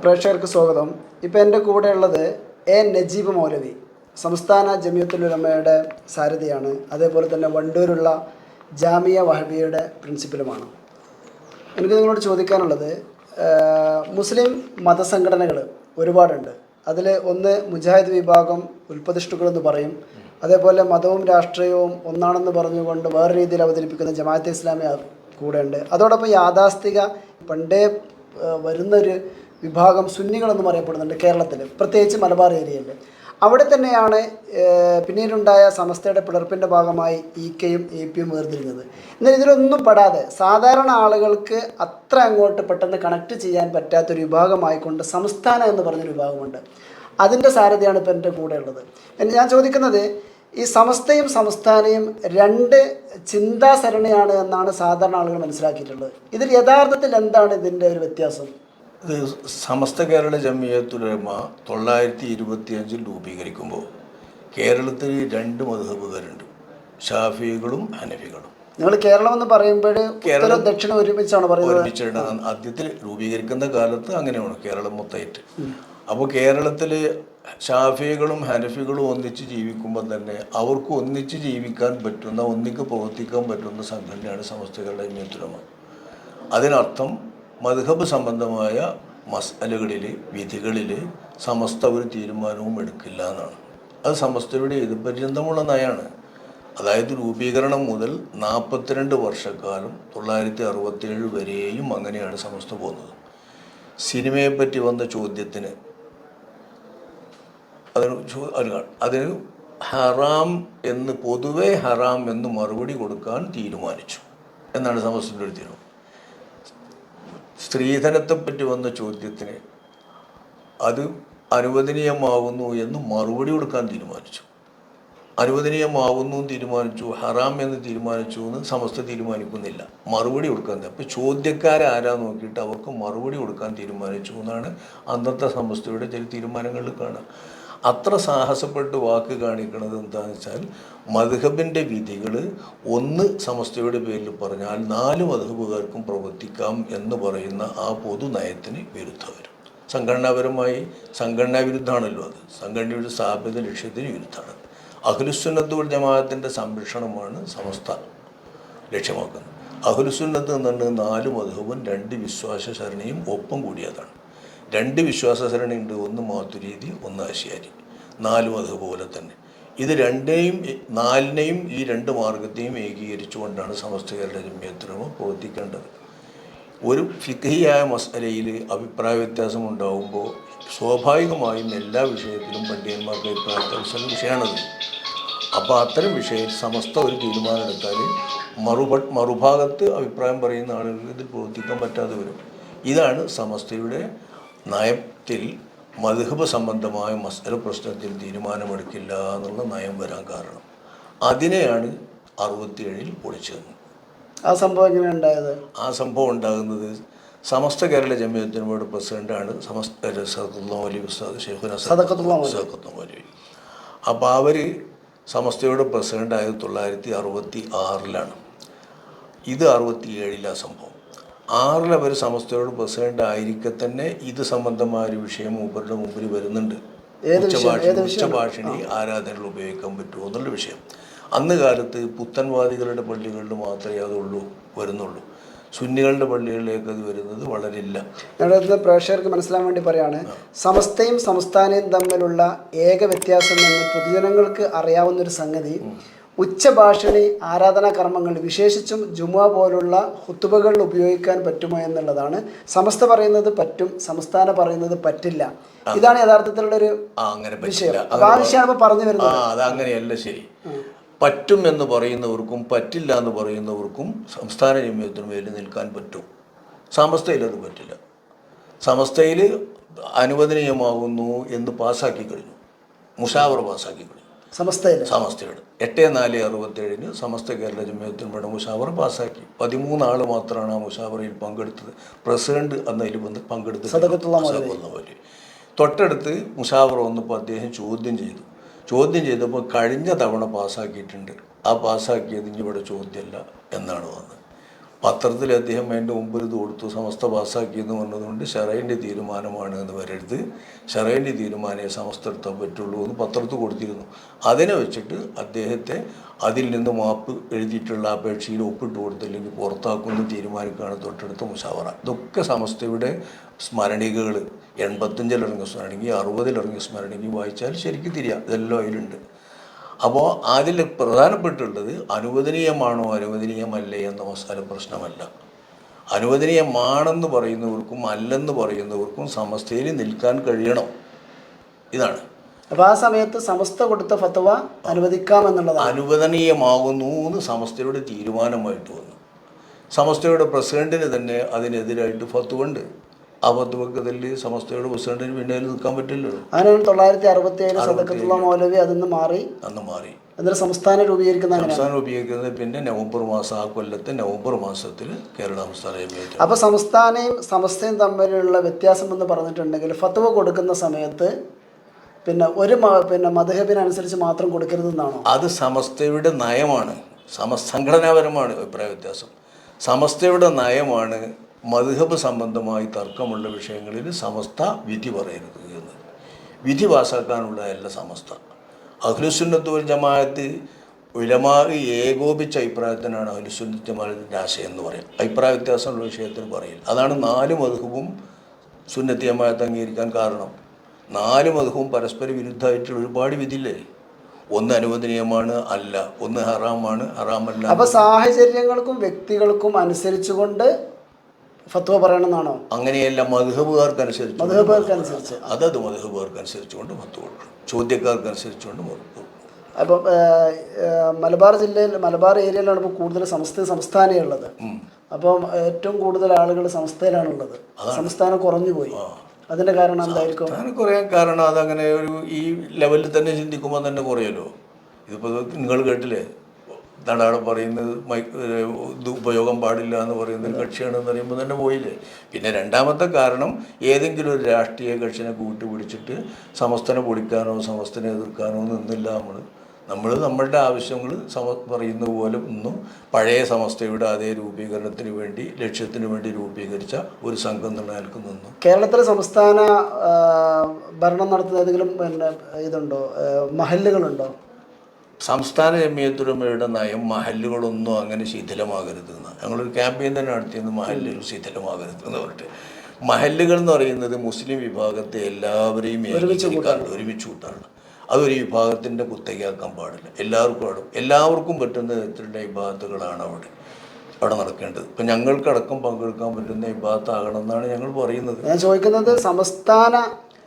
പ്രേക്ഷകർക്ക് സ്വാഗതം. ഇപ്പം എന്റെ കൂടെ ഉള്ളത് എ നജീബ് മൗലവി സംസ്ഥാന ജമിയത്തുലുലമയുടെ സാരഥിയാണ്. അതേപോലെ തന്നെ വണ്ടൂരുള്ള ജാമിയ വഹബിയുടെ പ്രിൻസിപ്പലുമാണ്. എനിക്ക് നിങ്ങളോട് ചോദിക്കാനുള്ളത് മുസ്ലിം മതസംഘടനകൾ ഒരുപാടുണ്ട്. അതിൽ ഒന്ന് മുജാഹിദ് വിഭാഗം ഉൽപ്പതിഷ്ടുക്കളെന്ന് പറയും. അതേപോലെ മതവും രാഷ്ട്രീയവും ഒന്നാണെന്ന് പറഞ്ഞുകൊണ്ട് വേറെ രീതിയിൽ അവതരിപ്പിക്കുന്ന ജമാഅത്തെ ഇസ്ലാമി കൂടെയുണ്ട് അതോടൊപ്പം യാഥാസ്ഥിക പണ്ടേ വരുന്നൊരു വിഭാഗം സുന്നികളെന്നും അറിയപ്പെടുന്നുണ്ട് കേരളത്തിൽ പ്രത്യേകിച്ച് മലബാർ ഏരിയയിൽ അവിടെ തന്നെയാണ് പിന്നീടുണ്ടായ സമസ്തയുടെ പിളർപ്പിന്റെ ഭാഗമായി ഇ കെയും എ പിയും വേർതിരിഞ്ഞത്. എന്നാൽ ഇതിലൊന്നും പെടാതെ സാധാരണ ആളുകൾക്ക് അത്ര അങ്ങോട്ട് പെട്ടെന്ന് കണക്ട് ചെയ്യാൻ പറ്റാത്തൊരു വിഭാഗമായിക്കൊണ്ട് സംസ്ഥാനം എന്ന് പറഞ്ഞൊരു വിഭാഗമുണ്ട്. അതിന്റെ സാരഥിയാണ് ഇപ്പം എന്റെ കൂടെ ഉള്ളത് ഞാൻ ചോദിക്കുന്നത് ഈ സമസ്തയും സംസ്ഥാനയും രണ്ട് ചിന്താസരണിയാണ് എന്നാണ് സാധാരണ ആളുകൾ മനസ്സിലാക്കിയിട്ടുള്ളത്. ഇതിൽ യഥാർത്ഥത്തിൽ എന്താണ് ഇതിന്റെ ഒരു വ്യത്യാസം? ഇത് സമസ്ത കേരള ജമിയത്തുലമ തൊള്ളായിരത്തി ഇരുപത്തി അഞ്ചിൽ രൂപീകരിക്കുമ്പോൾ കേരളത്തിൽ രണ്ട് മധുഹബുകാരുണ്ട്. ഷാഫികളും ഹനഫികളും. നിങ്ങൾ കേരളം എന്ന് പറയുമ്പോൾ കേരളം- ദക്ഷിണ ഒരുമിച്ചാണ് പറയുന്നത്. ആദ്യത്തിൽ രൂപീകരിക്കുന്ന കാലത്ത് അങ്ങനെയാണ് കേരളം മൊത്തമായിട്ട് അപ്പോൾ കേരളത്തിൽ ഷാഫികളും ഹനഫികളും ഒന്നിച്ച് ജീവിക്കുമ്പോൾ തന്നെ അവർക്ക് ഒന്നിച്ച് ജീവിക്കാൻ പറ്റുന്ന ഒന്നിക്ക് പ്രവർത്തിക്കാൻ പറ്റുന്ന സംഘടനയാണ് സമസ്ത കേരള ജമിയത്തുലമ. അതിനർത്ഥം മദ്ഹബ് സംബന്ധമായ മസലകളിൽ വിധികളിൽ സമസ്ത ഒരു തീരുമാനവും എടുക്കില്ല എന്നാണ്. അത് സമസ്തയുടെ ഇത് പര്യന്തമുള്ള നയമാണ്. അതായത് രൂപീകരണം മുതൽ നാൽപ്പത്തിരണ്ട് വർഷക്കാലം തൊള്ളായിരത്തി അറുപത്തേഴ് വരെയും അങ്ങനെയാണ് സമസ്ത പോകുന്നത്. സിനിമയെപ്പറ്റി വന്ന ചോദ്യത്തിന് അതിന് അതിന് ഹറാം എന്ന് പൊതുവെ ഹറാം എന്ന് മറുപടി കൊടുക്കാൻ തീരുമാനിച്ചു. എന്നാണ് സമസ്തയുടെ ഒരു തീരുമാനം. സ്ത്രീധനത്തെപ്പറ്റി വന്ന ചോദ്യത്തിന് അത് അനുവദനീയമാവുന്നു എന്ന് മറുപടി കൊടുക്കാൻ തീരുമാനിച്ചു. അനുവദനീയമാവുന്നു തീരുമാനിച്ചു ഹറാം എന്ന് തീരുമാനിച്ചു എന്ന് സമസ്ത തീരുമാനിക്കുന്നില്ല. മറുപടി കൊടുക്കാൻ അപ്പോൾ ചോദ്യക്കാരാരാ നോക്കിയിട്ട് അവർക്ക് മറുപടി കൊടുക്കാൻ തീരുമാനിച്ചു എന്നാണ് അന്നത്തെ സമസ്തയുടെ ചില തീരുമാനങ്ങളിൽ കാണാം അത്ര സാഹസപ്പെട്ട് വാക്ക് കാണിക്കുന്നത് എന്താണെന്ന് വെച്ചാൽ മധുഹബിന്റെ വിധികൾ ഒന്ന് സമസ്തയുടെ പേരിൽ പറഞ്ഞാൽ നാല് മധുഹബുകാർക്കും പ്രവർത്തിക്കാം എന്ന് പറയുന്ന ആ പൊതു നയത്തിന് വിരുദ്ധം വരും. സംഘടനാപരമായി സംഘടനാ വിരുദ്ധമാണല്ലോ അത്. സംഘടനയുടെ സ്ഥാപിത ലക്ഷ്യത്തിന് വിരുദ്ധമാണ്. അഖിലുസുന്നത്തുൽ ജമാഅത്തിന്റെ സംരക്ഷണമാണ് സമസ്ത ലക്ഷ്യമാക്കുന്നത്. അഹുലുസുന്നത്ത് എന്നുണ്ട് നാല് മധുവും രണ്ട് വിശ്വാസ ശരണിയും ഒപ്പം കൂടിയതാണ്. രണ്ട് വിശ്വാസ സരണി ഉണ്ട് ഒന്ന് മാത്തുരീതി ഒന്ന് ആശയാരി നാലും അതുപോലെ തന്നെ. ഇത് രണ്ടേയും നാലിനെയും ഈ രണ്ട് മാർഗത്തെയും ഏകീകരിച്ചുകൊണ്ടാണ് സമസ്ത കേരള ജമ്യത്തിനുമ പ്രവർത്തിക്കേണ്ടത്. ഒരു ഫിഖിയായ മസലയിൽ അഭിപ്രായ വ്യത്യാസം ഉണ്ടാകുമ്പോൾ സ്വാഭാവികമായും എല്ലാ വിഷയത്തിലും പണ്ഡിതന്മാർക്ക് അഭിപ്രായ വ്യത്യാസം വിഷയമാണത്. അപ്പോൾ അത്തരം വിഷയത്തിൽ സമസ്ത ഒരു തീരുമാനം എടുത്താൽ മറുപ മറുഭാഗത്ത് അഭിപ്രായം പറയുന്ന ആളുകൾക്ക് ഇതിൽ പ്രവർത്തിക്കാൻ പറ്റാതെ വരും. ഇതാണ് സമസ്തയുടെ നയത്തിൽ മധുഹബ സംബന്ധമായ മസല പ്രശ്നത്തിൽ തീരുമാനമെടുക്കില്ല എന്നുള്ള നയം വരാൻ കാരണം. അതിനെയാണ് അറുപത്തിയേഴിൽ പൊളിച്ചത്. ആ സംഭവം എങ്ങനെ ഉണ്ടായത്? ആ സംഭവം ഉണ്ടാകുന്നത് സമസ്ത കേരള ജമിയത്തിനോട് പ്രസിഡന്റാണ് സമസ്ത സദത്തുള്ള ഉസ്താദ് ഷെയ്ഖുന. സദഖത്തുല്ലാ അപ്പോൾ അവർ സമസ്തയുടെ പ്രസിഡന്റ് ആയത് തൊള്ളായിരത്തി അറുപത്തി ആറിലാണ് ഇത് അറുപത്തി ഏഴിലാണ് സംഭവം. ആറിൽ അവർ സമസ്തയോട് പ്രസിഡന്റ് ആയിരിക്കെ തന്നെ ഇത് സംബന്ധമായ ഒരു വിഷയം മൂപ്പരുടെ മുമ്പിൽ വരുന്നുണ്ട്? ഉച്ചഭാഷിണി ആരാധനകൾ ഉപയോഗിക്കാൻ പറ്റുമോ എന്നുള്ള വിഷയം. അന്ന് കാലത്ത് പുത്തൻവാദികളുടെ പള്ളികളിൽ മാത്രമേ അതുള്ളൂ വരുന്നുള്ളൂ. സുന്നികളുടെ പള്ളികളിലേക്ക് അത് വരുന്നത് വളരെ ഇല്ല ഞങ്ങളുടെ പ്രേക്ഷകർക്ക് മനസ്സിലാൻ വേണ്ടി പറയാണ് സമസ്തയും സംസ്ഥാനവും തമ്മിലുള്ള ഏക വ്യത്യാസം എന്ന് പൊതുജനങ്ങൾക്ക് അറിയാവുന്ന ഒരു സംഗതി ഉച്ചഭാഷണി ആരാധനാ കർമ്മങ്ങൾ വിശേഷിച്ചും ജുമ പോലുള്ള ഹുത്തുബകൾ ഉപയോഗിക്കാൻ പറ്റുമോ എന്നുള്ളതാണ്. സമസ്ത പറയുന്നത് പറ്റും സംസ്ഥാന പറയുന്നത് പറ്റില്ല. ഇതാണ് യഥാർത്ഥത്തിലുള്ള ഒരു വിഷയം. ആ വിഷയമാണ് പറഞ്ഞു വരുന്നത്. അങ്ങനെയല്ല ശരി. പറ്റും എന്ന് പറയുന്നവർക്കും പറ്റില്ല എന്ന് പറയുന്നവർക്കും സംസ്ഥാന ജമ്യത്തിന് മേലിൽ നിൽക്കാൻ പറ്റും. സമസ്തയിൽ അത് പറ്റില്ല. സമസ്തയിൽ അനുവദനീയമാകുന്നു എന്ന് പാസ്സാക്കി കഴിഞ്ഞു. മുഷാവർ പാസ്സാക്കി കഴിഞ്ഞു. സമസ്തയുടെ. എട്ട് നാല് അറുപത്തേഴിന് സമസ്ത കേരള ജമ്യത്തിനുവേണ്ട മുഷാവർ പാസ്സാക്കി. പതിമൂന്ന് ആൾ മാത്രമാണ് ആ മുഷാവറയിൽ പങ്കെടുത്തത്. പ്രസിഡന്റ് അന്നതിൽ വന്ന് പങ്കെടുത്തത്. തൊട്ടടുത്ത് മുഷാവറ വന്നപ്പോൾ അദ്ദേഹം ചോദ്യം ചെയ്തു. ചോദ്യം ചെയ്തപ്പോൾ കഴിഞ്ഞ തവണ പാസ്സാക്കിയിട്ടുണ്ട്. ആ പാസ്സാക്കിയത് ഇനി ഇവിടെ ചോദ്യമല്ല എന്നാണ് വന്നത്. പത്രത്തിൽ അദ്ദേഹം എന്റെ മുമ്പ് ഇത് കൊടുത്തു സമസ്ത പാസ്സാക്കിയെന്ന് പറഞ്ഞതുകൊണ്ട് ഷെറൈന്റെ തീരുമാനമാണ് എന്ന് വരരുത്. ഷെറൈന്റെ തീരുമാനമേ സമസ്ത എടുത്താൻ പറ്റുള്ളൂ എന്ന് പത്രത്തിൽ കൊടുത്തിരുന്നു. അതിനെ വെച്ചിട്ട് അദ്ദേഹത്തെ അതിൽ നിന്ന് മാപ്പ് എഴുതിയിട്ടുള്ള അപേക്ഷയിൽ ഒപ്പിട്ട് കൊടുത്തില്ലെങ്കിൽ പുറത്താക്കുമെന്ന് തീരുമാനിക്കുകയാണ് തൊട്ടടുത്ത മുഷാവറ. ഇതൊക്കെ സമസ്തയുടെ സ്മരണികകൾ എൺപത്തഞ്ചിലിറങ്ങിയ സ്മരണിക അറുപതിലിറങ്ങിയ സ്മരണിക വായിച്ചാൽ ശരിക്കും തിരിയാം. ഇതെല്ലാം അതിലുണ്ട്. അപ്പോൾ അതിൽ പ്രധാനപ്പെട്ടുള്ളത് അനുവദനീയമാണോ അനുവദനീയമല്ലേ എന്ന മസാല പ്രശ്നമല്ല. അനുവദനീയമാണെന്ന് പറയുന്നവർക്കും അല്ലെന്ന് പറയുന്നവർക്കും സമസ്തയിൽ നിൽക്കാൻ കഴിയണം. ഇതാണ്. അപ്പോൾ ആ സമയത്ത് സമസ്ത കൊടുത്ത ഫത്വ അനുവദിക്കാമെന്നുള്ളത് അനുവദനീയമാകുന്നു എന്ന് സമസ്തയുടെ തീരുമാനമായിട്ട് വന്നു. സമസ്തയുടെ പ്രസിഡന്റിന് തന്നെ അതിനെതിരായിട്ട് ഫത്തുണ്ട് ആ ഫത്തുവക്കതിൽ സമസ്തയുടെ പ്രസിഡന്റിന് പിന്നെ നിൽക്കാൻ പറ്റില്ലല്ലോ. അങ്ങനെ തൊള്ളായിരത്തി അറുപത്തി ഏഴ് സദക്കത്തുള്ള മൗലവി അതിന്ന് മാറി. അന്ന് മാറി. എന്നിട്ട് സംസ്ഥാനം രൂപീകരിക്കുന്ന സംസ്ഥാനം രൂപീകരിക്കുന്നത് പിന്നെ നവംബർ മാസം ആ കൊല്ലത്തെ നവംബർ മാസത്തിൽ കേരള സംസ്ഥാന ജമിയത്ത് അപ്പൊ സംസ്ഥാനയും സമസ്തയും തമ്മിലുള്ള വ്യത്യാസം എന്ന് പറഞ്ഞിട്ടുണ്ടെങ്കിൽ ഫത്വ കൊടുക്കുന്ന സമയത്ത് പിന്നെ ഒരു പിന്നെ മധുഹബിനനുസരിച്ച് മാത്രം കൊടുക്കരുതെന്നാണോ അത് സമസ്തയുടെ നയമാണ്. സമ സംഘടനാപരമാണ് അഭിപ്രായ വ്യത്യാസം. സമസ്തയുടെ നയമാണ് മധുഹബ് സംബന്ധമായി തർക്കമുള്ള വിഷയങ്ങളിൽ സമസ്ത വിധി പറയരുത് എന്ന്. വിധി പാസ്സാക്കാനുള്ളതല്ല സമസ്ത. അഖിലുസുന്നത്ത് വൽ ജമാഅത്ത് ഉലമാ ഏകോപിച്ച അഭിപ്രായത്തിനാണ് അഖിലുസുന്നത്ത് ജമാഅത്തിന്റെ ആശയം എന്ന് പറയും അഭിപ്രായ വ്യത്യാസമുള്ള വിഷയത്തിൽ പറയില്ല അതാണ് നാല് മധുഹബും സുന്നത്തി ജമാഅത്ത് അംഗീകരിക്കാൻ കാരണം. നാല് മതവും പരസ്പര വിരുദ്ധമായിട്ടുള്ള ഒരുപാട് വിധിയില്ലേ ഒന്ന് അനുവദനീയമാണ് അല്ല ഒന്ന് ഹറാമാണ് ഹറാമല്ല അപ്പൊ സാഹചര്യങ്ങൾക്കും വ്യക്തികൾക്കും അനുസരിച്ചുകൊണ്ട് ഫത്വ പറയണമെന്നാണോ? അങ്ങനെയല്ല മധുഹബുകാർക്കനുസരിച്ച് മധുഹബുകാർക്കനുസരിച്ച്. അതത് മധുഹബുകാർക്കനുസരിച്ചുകൊണ്ട് ഫത്വ കൊടുക്കണം ചോദ്യക്കാർക്കനുസരിച്ചുകൊണ്ട് മറുപടി കൊടുക്കണം അപ്പം മലബാർ ജില്ലയിൽ മലബാർ ഏരിയയിലാണ് ഇപ്പോൾ കൂടുതൽ സംസ്ഥ സംസ്ഥാനേ ഉള്ളത് അപ്പം ഏറ്റവും കൂടുതൽ ആളുകൾ സംസ്ഥയിലാണുള്ളത് സംസ്ഥാനം കുറഞ്ഞു പോയി അതിന്റെ കാരണം എന്തായിരിക്കും? അങ്ങനെ കുറയാൻ കാരണം അതങ്ങനെ ഒരു ഈ ലെവലിൽ തന്നെ ചിന്തിക്കുമ്പോൾ തന്നെ കുറയല്ലോ. ഇതിപ്പോൾ നിങ്ങൾ കേട്ടില്ലേ? നടാടെ പറയുന്നത് മൈക്ക് ഇത് ഉപയോഗം പാടില്ല എന്ന് പറയുന്ന ഒരു കക്ഷിയാണെന്ന് പറയുമ്പോൾ തന്നെ പോയില്ലേ? പിന്നെ രണ്ടാമത്തെ കാരണം ഏതെങ്കിലും ഒരു രാഷ്ട്രീയ കക്ഷിനെ കൂട്ടുപിടിച്ചിട്ട് സമസ്തനെ പൊളിക്കാനോ സമസ്തനെ എതിർക്കാനോ നിന്നില്ല നമ്മൾ നമ്മൾ നമ്മളുടെ ആവശ്യങ്ങൾ സമ പറയുന്ന പോലെ ഒന്നും പഴയ സമസ്തയുടെ അതേ രൂപീകരണത്തിന് വേണ്ടി ലക്ഷ്യത്തിന് വേണ്ടി രൂപീകരിച്ച ഒരു സംഘം നിലനിൽക്കുന്നു കേരളത്തിലെ സംസ്ഥാന ഭരണം നടത്തുന്ന ഏതെങ്കിലും പിന്നെ ഇതുണ്ടോ? മഹല്ലുകളുണ്ടോ? സംസ്ഥാന ജമിയത്തുലമയുടെ നയം മഹല്ലുകളൊന്നും അങ്ങനെ ശിഥിലമാകരുത് എന്ന് ഞങ്ങളൊരു ക്യാമ്പയിൻ തന്നെ നടത്തിയത് മഹല്ലുകൾ ശിഥിലമാകരുത് എന്ന് പറഞ്ഞിട്ട്. മഹല്ലുകൾ എന്ന് പറയുന്നത് മുസ്ലിം വിഭാഗത്തെ എല്ലാവരെയും ഒരുമിച്ച് കൂട്ടാറുണ്ട് ഒരുമിച്ച് കൂട്ടാറുണ്ട് അതൊരു വിഭാഗത്തിന്റെ കുത്തകയാക്കാൻ പാടില്ല. എല്ലാവർക്കും അവിടെ എല്ലാവർക്കും പറ്റുന്ന തരത്തിലുള്ള വിഭാഗത്തുകളാണ് അവിടെ അവിടെ നടക്കേണ്ടത്. ഇപ്പം ഞങ്ങൾക്കടക്കം പങ്കെടുക്കാൻ പറ്റുന്ന വിഭാഗത്താകണം എന്നാണ് ഞങ്ങൾ പറയുന്നത്. ഞാൻ ചോദിക്കുന്നത് സംസ്ഥാന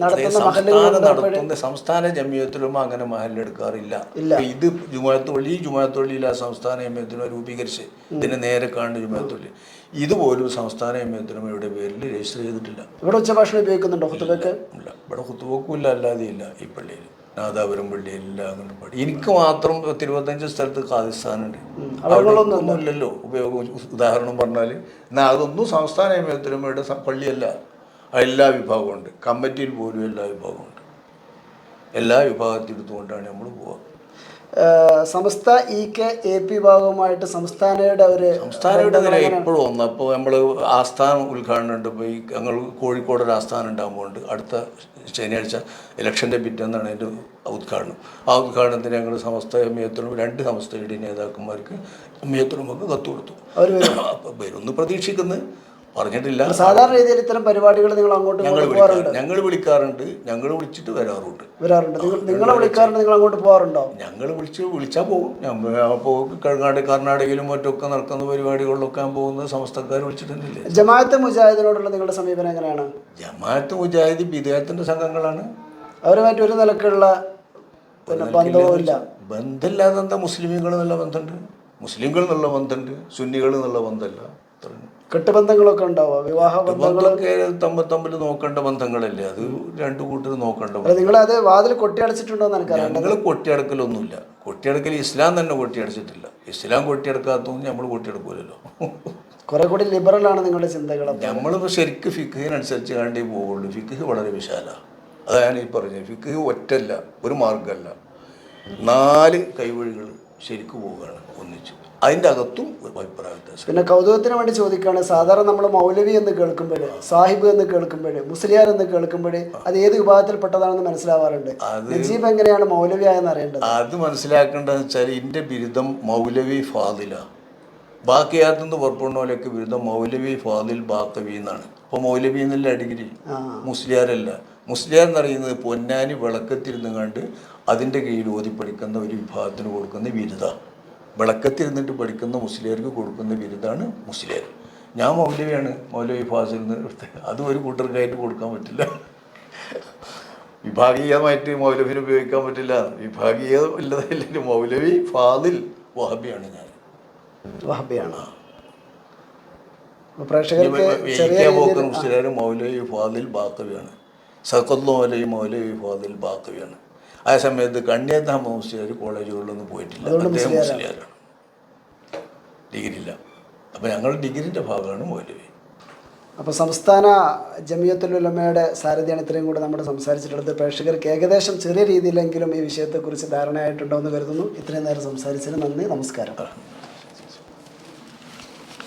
നടത്തുന്ന സംസ്ഥാനം ജമിയത്തിലും അങ്ങനെ മഹലെടുക്കാറില്ല ഇത് ജുമാത്തൊള്ളി ജുമാത്തൊള്ളി ഇല്ല സംസ്ഥാന ജമിയത്തിനെ രൂപീകരിച്ച്. ഇതിന് നേരെ കാണുന്ന ജുമാത്തൊള്ളി. ഇതുപോലും സംസ്ഥാന ജമിയത്തിനുമയുടെ പേരിൽ രജിസ്റ്റർ ചെയ്തിട്ടില്ല. ഇവിടെ ഉച്ചഭാഷണം ഉപയോഗിക്കുന്നുണ്ടോ ഹുത്തുബക്ക് ഇല്ല ഇവിടെ കുത്തുപോക്കുമില്ല അല്ലാതെ ഇല്ല ഈ പള്ളിയിൽ. നാദാപുരം പള്ളിയിലില്ല അങ്ങനെ പള്ളി എനിക്ക് മാത്രം പത്തിരുപത്തഞ്ച് സ്ഥലത്ത് ഖാദിസ്ഥാനുണ്ട്. അവിടെ ഇല്ലല്ലോ ഉപയോഗം ഉദാഹരണം പറഞ്ഞാൽ എന്നാൽ അതൊന്നും സംസ്ഥാന ജമിയത്തിനുമയുടെ പള്ളിയല്ല. ആ എല്ലാ വിഭാഗവും ഉണ്ട്. കമ്മിറ്റിയിൽ പോലും എല്ലാ വിഭാഗവും ഉണ്ട്. എല്ലാ വിഭാഗത്തിലെടുത്തുകൊണ്ടാണ് നമ്മൾ പോവുക. സംസ്ഥ സമസ്ത ഇ കെ എ പി ഭാഗവുമായിട്ട് സംസ്ഥാനയുടെ ഒരു സംസ്ഥാനയുടെ നില എപ്പോഴും ഒന്ന് അപ്പോൾ നമ്മൾ ആസ്ഥാനം ഉദ്ഘാടനം ഉണ്ട്. ഇപ്പോൾ ഈ ഞങ്ങൾ കോഴിക്കോട് ഒരു ആസ്ഥാനം ഉണ്ടാകുമ്പോൾ അടുത്ത ശനിയാഴ്ച ഇലക്ഷന്റെ പിറ്റേന്നാണ് അതിന്റെ ഉദ്ഘാടനം. ആ ഉദ്ഘാടനത്തിന് ഞങ്ങൾ സമസ്ത എമ്മിയത്തിനും രണ്ട് സമസ്തയുടെ നേതാക്കന്മാർക്ക് എമ്മിയത്തിനുമൊക്കെ കത്ത് കൊടുത്തു. അവർ അപ്പോൾ വരുമെന്ന് പ്രതീക്ഷിക്കുന്നു. പറഞ്ഞിട്ടില്ല. സാധാരണ രീതിയിൽ ഇത്തരം പരിപാടികൾ നിങ്ങൾ അങ്ങോട്ട് ഞങ്ങൾ വിളിക്കാറുണ്ട് ഞങ്ങൾ വിളിക്കാറുണ്ട്. ഞങ്ങൾ വിളിച്ചിട്ട് വരാറുണ്ട്. വരാറുണ്ട്. നിങ്ങളെ വിളിക്കാറുണ്ട് നിങ്ങൾ അങ്ങോട്ട് പോകാറുണ്ടോ? ഞങ്ങൾ വിളിച്ച് വിളിച്ചാൽ പോകും. അപ്പോൾ കർണാടക കർണാടകയിലും മറ്റൊക്കെ നടക്കുന്ന പരിപാടികളിലൊക്കെ പോകുന്ന സമസ്തക്കാർ വിളിച്ചിട്ടുണ്ടല്ലേ ജമാഅത്തെ മുജാഹിദിനോടുള്ള നിങ്ങളുടെ സമീപനം എങ്ങനെയാണ്? ജമാഅത്ത് മുജാഹിദ് വിദേഹത്തിന്റെ സംഘങ്ങളാണ്. അവരുമായിട്ട് ഒരു നിലക്കുള്ള പിന്നെ ബന്ധവും ഇല്ല ബന്ധമില്ലാതെ എന്താ മുസ്ലിമുകൾ എന്നുള്ള ബന്ധമുണ്ട്? മുസ്ലിങ്ങൾ എന്നുള്ള ബന്ധമുണ്ട് സുന്നികൾ എന്നുള്ള ബന്ധമല്ല. അത്രയാണ്. കെട്ടുബന്ധങ്ങളൊക്കെ ഉണ്ടാവുക വിവാഹ ബന്ധങ്ങളൊക്കെ തമ്മിൽ തമ്മിൽ നോക്കേണ്ട ബന്ധങ്ങളല്ലേ? അത് രണ്ടു കൂട്ടർ നോക്കേണ്ട നിങ്ങൾ അത് വാതിൽ കൊട്ടിയടച്ചിട്ടുണ്ടോ ഞങ്ങൾ കൊട്ടിയടക്കലൊന്നുമില്ല. കൊട്ടിയടക്കൽ ഇസ്ലാം തന്നെ കൊട്ടിയടച്ചിട്ടില്ല. ഇസ്ലാം കൊട്ടിയടക്കാത്തതും നമ്മൾ കൊട്ടിയടക്കൂലല്ലോ. കുറെ കൂടി ലിബറൽ ആണ് നിങ്ങളുടെ ചിന്തകൾ നമ്മൾ ശരിക്ക് ശരിക്കും ഫിഖിനനുസരിച്ച് കണ്ടേ പോവുള്ളൂ. ഫിഖ് വളരെ വിശാലാണ് അതാണ് ഈ പറഞ്ഞത്. ഫിഖ് ഒറ്റല്ല ഒരു മാർഗമല്ല നാല് കൈവഴികൾ ശരിക്ക് പോവുകയാണ് ഒന്നിച്ച്. അതിന്റെ അകത്തും ഒരു അഭിപ്രായ വ്യത്യാസം. പിന്നെ കൗതുകത്തിന് വേണ്ടി ചോദിക്കുകയാണ് സാധാരണ നമ്മൾ മൗലവി എന്ന് കേൾക്കുമ്പോൾ സാഹിബ് എന്ന് കേൾക്കുമ്പോൾ മുസ്ലിയാർ എന്ന് കേൾക്കുമ്പോൾ അത് ഏത് വിഭാഗത്തിൽപ്പെട്ടതാണെന്ന് മനസ്സിലാവാറുണ്ട്. നജീബ് എങ്ങനെയാണ് മൗലവി ആയെന്ന് അറിയേണ്ടത്? അത് മനസ്സിലാക്കേണ്ടതെന്ന് വെച്ചാൽ എന്റെ ബിരുദം മൗലവി ഫാദില. ബാക്കി ബാക്കിയാത്തുനിന്ന് പുറപ്പെടുന്നവരൊക്കെ ബിരുദം മൗലവി ഫാദിൽ ബാക്കവി എന്നാണ്. അപ്പോൾ മൗലവി എന്നല്ല ഡിഗ്രി? മുസ്ലിയാരല്ല. മുസ്ലിയാർ എന്നറിയുന്നത് പൊന്നാനി വിളക്കത്തിരുന്ന് കണ്ട് അതിന്റെ കീഴിൽ ഓതി പഠിക്കുന്ന ഒരു വിഭാഗത്തിന് കൊടുക്കുന്ന ബിരുദ. വിളക്കത്തിരുന്നിട്ട് പഠിക്കുന്ന മുസ്ലിയർക്ക് കൊടുക്കുന്ന ബിരുദാണ് മുസ്ലിയർ. ഞാൻ മൗലവിയാണ്. മൗലവി ഫാസിൽ നിന്ന് എടുത്തത് അതും ഒരു കൂട്ടർക്കായിട്ട് കൊടുക്കാൻ പറ്റില്ല. വിഭാഗീയമായിട്ട് മൗലവിന് ഉപയോഗിക്കാൻ പറ്റില്ല. വിഭാഗീയ ഇല്ലതല്ല മൗലവി ഫാദിൽ വഹബിയാണ് ഞാൻ. വഹബിയാണ്. പ്രേക്ഷകർക്ക് മൗലവി ഫാദിൽ ബാക്കവിയാണ്. സഖത്ത് മൗലവി മൗലവി ഫാദിൽ ബാക്കവിയാണ്. ആ സമയത്ത് കണ്ണിയത്ത് അഹമ്മദ് മുസ്ലിയാർ കോളേജുകളിലൊന്നും പോയിട്ടില്ല. അദ്ദേഹം മുസ്ലിയാരാണ്. ഡിഗ്രി ഇല്ല അപ്പം ഞങ്ങൾ ഡിഗ്രിന്റെ ഭാഗമാണ് മൗലവി അപ്പോൾ സംസ്ഥാന ജമിയത്തുലുലമയുടെ സാരഥിയാണ് ഇത്രയും കൂടെ നമ്മൾ സംസാരിച്ചിട്ടുള്ളത്. പ്രേക്ഷകർക്ക് ഏകദേശം ചെറിയ രീതിയിലെങ്കിലും ഈ വിഷയത്തെക്കുറിച്ച് ധാരണയായിട്ടുണ്ടോ എന്ന് കരുതുന്നു. ഇത്രയും നേരം സംസാരിച്ചതിന് നന്ദി നമസ്കാരം.